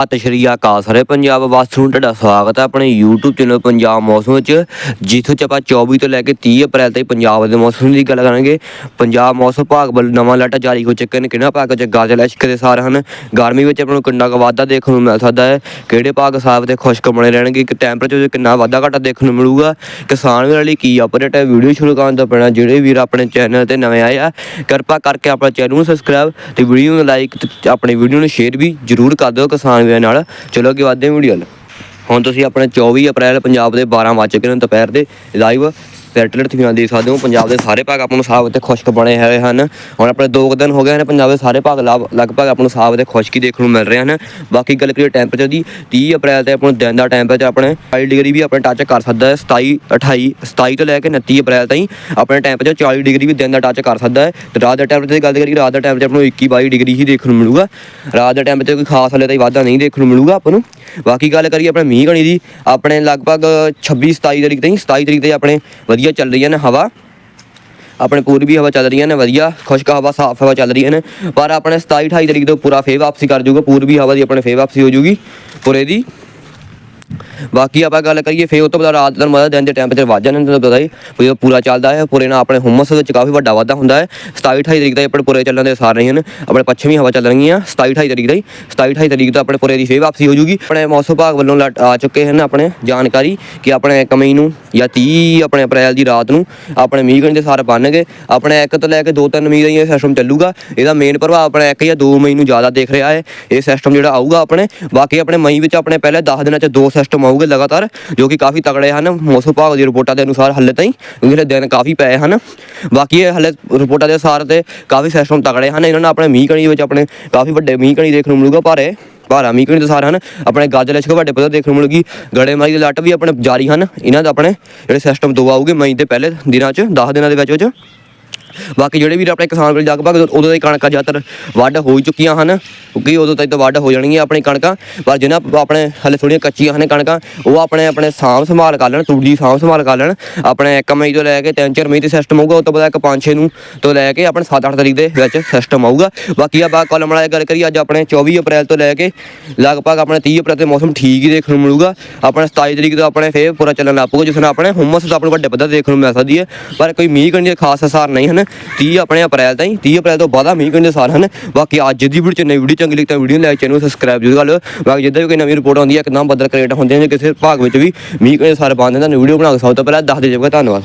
ਸਤਿ ਸ਼੍ਰੀ ਅਕਾਲ ਸਾਰੇ ਪੰਜਾਬ ਵਾਸੀਆਂ ਨੂੰ ਤੁਹਾਡਾ ਸਵਾਗਤ ਹੈ ਆਪਣੇ YouTube ਚੈਨਲ ਪੰਜਾਬ ਮੌਸਮ ਵਿੱਚ, ਜਿੱਥੋਂ ਚ ਆਪਾਂ 24 ਤੋਂ ਲੈ ਕੇ 30 ਅਪ੍ਰੈਲ ਤੱਕ ਪੰਜਾਬ ਦੇ ਮੌਸਮ ਦੀ ਗੱਲ ਕਰਾਂਗੇ। ਪੰਜਾਬ ਮੌਸਮ ਵਿਭਾਗ ਵੱਲੋਂ ਨਵਾਂ ਲੈਟਰ ਜਾਰੀ ਹੋ ਚੁੱਕੇ ਨੇ ਕਿਹੜਾ ਭਾਗ ਚ ਗਾਜਰ ਲਿਸ਼ਕ ਦੇ ਸਾਰ ਹਨ? ਗਰਮੀ ਵਿੱਚ ਆਪਾਂ ਨੂੰ ਕਿੰਨਾ ਕੁ ਵਾਧਾ ਦੇਖਣ ਨੂੰ ਮਿਲ ਸਕਦਾ ਹੈ? ਕਿਹੜੇ ਭਾਗ ਸਾਫ਼ ਤੇ ਖੁਸ਼ਕ ਬਣੇ ਰਹਿਣਗੇ? ਕਿ ਟੈਂਪਰੇਚਰ ਚ ਕਿੰਨਾ ਵਾਧਾ ਘਾਟਾ ਦੇਖਣ ਨੂੰ ਮਿਲੂਗਾ? ਕਿਸਾਨ ਵੀਰਾਂ ਲਈ ਕੀ ਅਪਡੇਟ ਹੈ? ਵੀਡੀਓ ਸ਼ੁਰੂ ਕਰਨ ਤੋਂ ਪਹਿਲਾਂ ਜਿਹੜੇ ਵੀਰ ਆਪਣੇ ਚੈਨਲ ਤੇ ਨਵੇਂ ਆਏ ਆ, ਕਿਰਪਾ ਕਰਕੇ ਆਪਣਾ ਚੈਨਲ ਨੂੰ ਸਬਸਕ੍ਰਾਈਬ ਤੇ ਵੀਡੀਓ ਨੂੰ ਲਾਈਕ ਤੇ ਆਪਣੀ ਵੀਡੀਓ ਨੂੰ ਸ਼ੇਅਰ ਵੀ ਜਰੂਰ ਕਰ ਦਿਓ ਕਿਸਾਨ ਵੀਰਾਂ ਨਾਲ। ਚਲੋ ਅੱਗੇ ਵਧਦੇ ਵੀਡੀਓ ਵੱਲ। ਹੁਣ ਤੁਸੀਂ ਆਪਣੇ 24 ਅਪ੍ਰੈਲ ਪੰਜਾਬ ਦੇ 12 ਵਜ ਚੁੱਕੇ ਦੁਪਹਿਰ ਦੇ। ਲਾਈਵ ਸੈਟੇਲਾਈਟ ਤੁਸੀਂ ਦੇਖ ਸਕਦੇ ਹੋ ਪੰਜਾਬ ਦੇ ਸਾਰੇ ਭਾਗ ਆਪਾਂ ਨੂੰ ਸਾਫ਼ ਤੇ ਖੁਸ਼ਕ ਬਣੇ ਹੋਏ ਹਨ। ਹੁਣ ਆਪਣੇ ਦੋ ਕੁ ਦਿਨ ਹੋ ਗਏ ਹਨ, ਪੰਜਾਬ ਦੇ ਸਾਰੇ ਭਾਗ ਲਾ- ਲਗਭਗ ਆਪਾਂ ਨੂੰ ਸਾਫ਼ ਤੇ ਖੁਸ਼ਕੀ ਦੇਖਣ ਨੂੰ ਮਿਲ ਰਹੇ ਹਨ। ਬਾਕੀ ਗੱਲ ਕਰੀਏ ਟੈਂਪਰੇਚਰ ਦੀ 30 ਅਪ੍ਰੈਲ ਤੇ ਆਪਾਂ ਦਿਨ ਦਾ ਟੈਂਪਰੇਚਰ ਆਪਣੇ 22 ਡਿਗਰੀ ਵੀ ਆਪਣੇ ਟੱਚ ਕਰ ਸਕਦਾ ਹੈ 27 28 27 ਤੋਂ ਲੈ ਕੇ 29 ਅਪ੍ਰੈਲ ਤਾਈਂ ਆਪਣੇ ਟੈਂਪਰੇਚਰ 40 ਡਿਗਰੀ ਵੀ ਦਿਨ ਦਾ ਟੱਚ ਕਰ ਸਕਦਾ ਹੈ। ਤੇ ਰਾਤ ਦਾ ਟੈਂਪਰੇਚਰ ਦੀ ਗੱਲ ਕਰੀਏ, ਰਾਤ ਦਾ ਟੈਂਪਰੇਚਰ ਆਪਾਂ ਨੂੰ 21 22 ਡਿਗਰੀ ਹੀ ਦੇਖਣ ਨੂੰ ਮਿਲੂਗਾ। ਰਾਤ ਦਾ ਟੈਂਪਰੇਚਰ ਕੋਈ ਖਾਸ ਹਲੇ ਤਾਈਂ ਵਾਧਾ ਨਹੀਂ ਦੇਖਣ ਨੂੰ ਮਿਲੂਗਾ ਆਪਾਂ ਨੂੰ। ਬਾਕੀ ਗੱਲ ਕਰੀਏ ਆਪਣੇ ਮੀਂਹ ਕਣੀ ਦੀ, ਆਪਣੇ ਲਗਭਗ 26 27 ਤਰੀਕ ਤਾਈਂ 27 ਤਰੀਕ ਤੇ ਆਪਣੇ ਵਧੀਆ ਚੱਲ ਰਹੀਆਂ ਨੇ ਹਵਾ। ਆਪਣੇ ਪੂਰਬੀ ਹਵਾ ਚੱਲ ਰਹੀਆਂ ਨੇ, ਵਧੀਆ, ਖੁਸ਼ਕ ਹਵਾ, ਸਾਫ਼ ਹਵਾ ਚੱਲ ਰਹੀਆਂ ਨੇ। ਪਰ ਆਪਣੇ 27 28 ਤਰੀਕ ਤੋਂ ਪੂਰਾ ਫੇਰ ਵਾਪਸੀ ਕਰ ਜੂਗਾ ਪੂਰਬੀ ਹਵਾ ਦੀ ਆਪਣੇ ਫੇਰ ਵਾਪਸੀ ਹੋ ਜਾਊਗੀ ਪੂਰੇ ਦੀ। ਬਾਕੀ ਆਪਾਂ ਗੱਲ ਕਰੀਏ, ਫੇਰ ਉਸ ਤੋਂ ਬਾਅਦ ਰਾਤ ਦਾ ਮਜ਼ਾ ਦਿਨ ਦੇ ਟੈਂਪਰੇਚਰ ਵੱਧ ਜਾਂਦੇ ਨੇ ਤੁਹਾਨੂੰ ਪਤਾ ਹੀ, ਵੀ ਪੂਰਾ ਚੱਲਦਾ ਹੈ, ਪੂਰੇ ਨਾਲ ਆਪਣੇ ਹੁਮਸ ਵਿੱਚ ਕਾਫੀ ਵੱਡਾ ਵਾਧਾ ਹੁੰਦਾ ਹੈ। 27 28 ਤਰੀਕ ਦਾ ਆਪਣੇ ਪੂਰੇ ਚੱਲਣ ਦੇ ਸਾਰ ਰਹੇ ਹਨ ਆਪਣੇ ਪੱਛਮੀ ਹਵਾ ਚੱਲ ਰਹੀਆਂ 27 28 ਤਰੀਕ ਦਾ ਹੀ 27 28 ਤਰੀਕ ਤੋਂ ਆਪਣੇ ਪੂਰੇ ਦੀ ਫੇਰ ਵਾਪਸੀ ਹੋ ਜੂਗੀ। ਆਪਣੇ ਮੌਸਮ ਵਿਭਾਗ ਵੱਲੋਂ ਲਟ- ਆ ਚੁੱਕੇ ਹਨ ਆਪਣੇ ਜਾਣਕਾਰੀ ਕਿ ਆਪਣੇ ਇੱਕ ਮਈ ਨੂੰ ਜਾਂ 30 ਆਪਣੇ ਅਪ੍ਰੈਲ ਦੀ ਰਾਤ ਨੂੰ ਆਪਣੇ ਮੀਂਹ ਕਣੀ ਦੇ ਸਾਰ ਬਣਨਗੇ। ਆਪਣੇ ਇੱਕ ਤੋਂ ਲੈ ਕੇ 2-3 ਮੀਂਹ ਦਾ ਹੀ ਇਹ ਸਿਸਟਮ ਚੱਲੂਗਾ। ਇਹਦਾ ਮੇਨ ਪ੍ਰਭਾਵ ਆਪਣੇ ਇੱਕ ਜਾਂ 2 ਮਈ ਨੂੰ ਜ਼ਿਆਦਾ ਦੇਖ ਰਿਹਾ ਹੈ। ਇਹ ਸਿਸਟਮ ਜਿਹੜਾ ਆਊਗਾ ਆਪਣੇ, ਬਾਕੀ ਆਪਣੇ ਮਈ ਵਿੱਚ ਆਪਣੇ ਪਹਿਲੇ 10 ਦਿਨਾਂ ਚ ਦੋ ਸਿਸਟਮ ਆਊਗੇ ਲਗਾਤਾਰ, ਜੋ ਕਿ ਕਾਫੀ ਤਕੜੇ ਹਨ। ਮੌਸਮ ਵਿਭਾਗ ਦੀ ਰਿਪੋਰਟਾਂ ਦੇ ਅਨੁਸਾਰ ਹੱਲੇ ਤਾਈਂ ਕਿਉਂਕਿ ਹਲੇ ਦਿਨ ਕਾਫੀ ਪਏ ਹਨ। ਬਾਕੀ ਇਹ ਹਲੇ ਰਿਪੋਰਟਾਂ ਦੇ ਅਨੁਸਾਰ ਤੇ ਕਾਫੀ ਸਿਸਟਮ ਤਕੜੇ ਹਨ। ਇਹਨਾਂ ਨਾਲ ਆਪਣੇ ਮੀਂਹ ਕਣੀ ਵਿੱਚ ਆਪਣੇ ਕਾਫੀ ਵੱਡੇ ਮੀਂਹ ਕਣੀ ਦੇਖਣ ਨੂੰ ਮਿਲੂਗਾ, ਭਾਰੇ, ਭਾਰਾ ਮੀਂਹ ਕਣੀ ਦੇ ਸਾਰ ਹਨ। ਆਪਣੇ ਗਾਜਰ ਲਿਸ਼ਕ ਵੱਡੇ ਪੱਧਰ ਦੇਖਣ ਨੂੰ ਮਿਲੂਗੀ। ਗੜੇਮਾਰੀ ਦੇ ਲੱਟ ਵੀ ਆਪਣੇ ਜਾਰੀ ਹਨ। ਇਹਨਾਂ ਦਾ ਆਪਣੇ ਜਿਹੜੇ ਸਿਸਟਮ ਦੋ ਆਊਗੇ ਮਈ ਦੇ ਪਹਿਲੇ ਦਿਨਾਂ ਚ 10 ਦਿਨਾਂ ਦੇ ਵਿੱਚ ਵਿੱਚ। ਬਾਕੀ ਜਿਹੜੇ ਵੀਰ ਆਪਣੇ ਕਿਸਾਨ ਕੋਲ ਲਗਭਗ ਉਦੋਂ ਦੀ ਕਣਕਾਂ ਜ਼ਿਆਦਾਤਰ ਵੱਢ ਹੋ ਹੀ ਚੁੱਕੀਆਂ ਹਨ, ਕਿਉਂਕਿ ਉਦੋਂ ਤੱਕ ਤਾਂ ਵੱਢ ਹੋ ਜਾਣਗੀਆਂ ਆਪਣੀ ਕਣਕਾਂ, ਪਰ ਜਿਹਨਾਂ ਆਪਣੇ ਹਲੇ ਥੋੜੀਆਂ ਕੱਚੀਆਂ ਹਨ ਕਣਕਾਂ, ਉਹ ਆਪਣੇ ਆਪਣੇ ਸਾਂਭ ਸੰਭਾਲ ਕਰ ਲੈਣ, ਤੂੜੀ ਸਾਂਭ ਸੰਭਾਲ ਕਰ ਲੈਣ, ਆਪਣੇ 1 ਮਈ ਤੋਂ ਲੈ ਕੇ 3-4 ਮਈ ਤੇ ਸਿਸਟਮ ਆਊਗਾ ਉਸ ਤੋਂ ਬਾਅਦ ਇੱਕ 5-6 ਨੂੰ ਤੋਂ ਲੈ ਕੇ ਆਪਣੇ 7-8 ਤਰੀਕ ਦੇ ਵਿੱਚ ਸਿਸਟਮ ਆਊਗਾ। ਬਾਕੀ ਆਪਾਂ ਕਾਲਮ ਵਾਲਾ ਗੱਲ ਕਰੀਏ, ਅੱਜ ਆਪਣੇ 24 ਅਪ੍ਰੈਲ ਤੋਂ ਲੈ ਕੇ ਲਗਭਗ ਆਪਣੇ 30 ਅਪ੍ਰੈਲ ਤੇ ਮੌਸਮ ਠੀਕ ਹੀ ਦੇਖਣ ਨੂੰ ਮਿਲੂਗਾ। ਆਪਣੇ 27 ਤਰੀਕ ਤੋਂ ਆਪਣੇ ਫੇਰ ਪੂਰਾ ਚੱਲਣ ਲੱਗ ਪਊਗਾ, ਜਿਸ ਨਾਲ ਆਪਣੇ ਹੁਮਸ ਤੋਂ ਆਪਣੇ ਵੱਡੇ ਪੱਧਰ ਦੇਖਣ ਨੂੰ ਮਿਲ ਸਕਦੀ ਹੈ, ਪਰ ਕੋਈ ਮੀਂਹ ਕਣੀ ਦੇ ਖਾਸ ਅਸਰ ਨਹੀਂ ਹਨ 30 ਆਪਣੇ ਅਪ੍ਰੈਲ ਤਾਈਂ 30 ਅਪ੍ਰੈਲ ਤੋਂ ਬਾਅਦ ਮੀਂਹ ਕਹਿੰਦੇ ਦੇ ਹਨ। ਬਾਕੀ ਅੱਜ ਦੀ ਵੀਡੀਓ ਚ ਨਵੀਂ ਵੀਡੀਓ ਚੰਗੀ ਲੱਗਦਾ ਵੀਡੀਓ ਲਾਈਕ ਚੈਨਲ ਸਬਸਕ੍ਰਾਈਬ ਜ਼ਰੂਰ ਕਰ ਲਿਓ। ਬਾਕੀ ਜਿੱਦਾਂ ਵੀ ਕੋਈ ਨਵੀਂ ਰਿਪੋਰਟ ਆਉਂਦੀ ਹੈ ਇੱਕਦਮ ਬਦਲ ਕ੍ਰੀਏਟ ਹੁੰਦੇ ਨੇ ਕਿਸੇ ਭਾਗ ਵਿੱਚ ਵੀ ਮੀਂਹ ਕਹਿੰਦੇ ਦੇ ਅਸਰ ਪਾਉਂਦੇ ਵੀਡੀਓ ਬਣਾ ਕੇ ਸਭ ਤੋਂ ਪਹਿਲਾਂ ਦੱਸ ਦੇ ਜਾਊਗਾ। ਧੰਨਵਾਦ।